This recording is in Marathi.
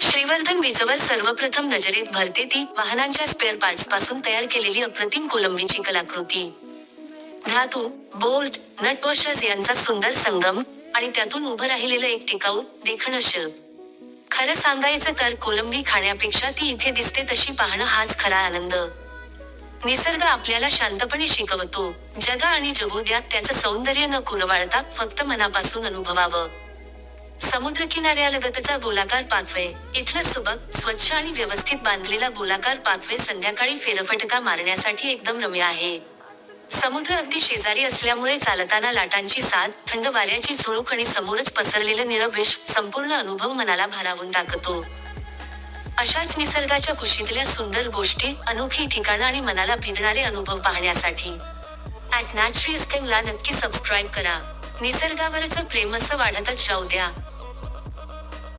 श्रीवर्धन विजवर सर्वप्रथम नजरेत भरते ती वाहनांच्या स्पेअर पार्ट्सपासून तयार केलेली अप्रतिम कोलंबीची कलाकृती. धातू बोल्ट नट वॉशर्स यांचा सुंदर संगम आणि त्यातून उभं राहिलेलं एक टिकाऊ देखणं शिल्प खरं सांगायचं तर कोलंबी खाण्यापेक्षा ती इथे दिसते तशी पाहणं हाच खरा आनंद. निसर्ग आपल्याला शांतपणे शिकवतो. जगा आणि जगू द्यात त्याचं सौंदर्य न कुरवाळता फक्त मनापासून अनुभवावं. समुद्र किनाऱ्यालगतचा गोलाकार पाथवे. इथलं सुबक स्वच्छ आणि व्यवस्थित बांधलेला गोलाकार पाथवे संध्याकाळी फेरफटका मारण्यासाठी एकदम रम्य आहे. समुद्र अगदी शेजारी असल्यामुळे चालताना लाटांची साथ थंड वाऱ्याची झुळूक आणि समोरच पसरलेलं निळं संपूर्ण अनुभव मनाला भारावून टाकतो. अशाच निसर्गाच्या कुशीतल्या सुंदर गोष्टी अनोखी ठिकाणं आणि मनाला भिडणारे अनुभव पाहण्यासाठी. ॲट नॅचरी ला नक्की सबस्क्राईब करा. निसर्गावरचं प्रेम असं वाढतच जाऊ द्या.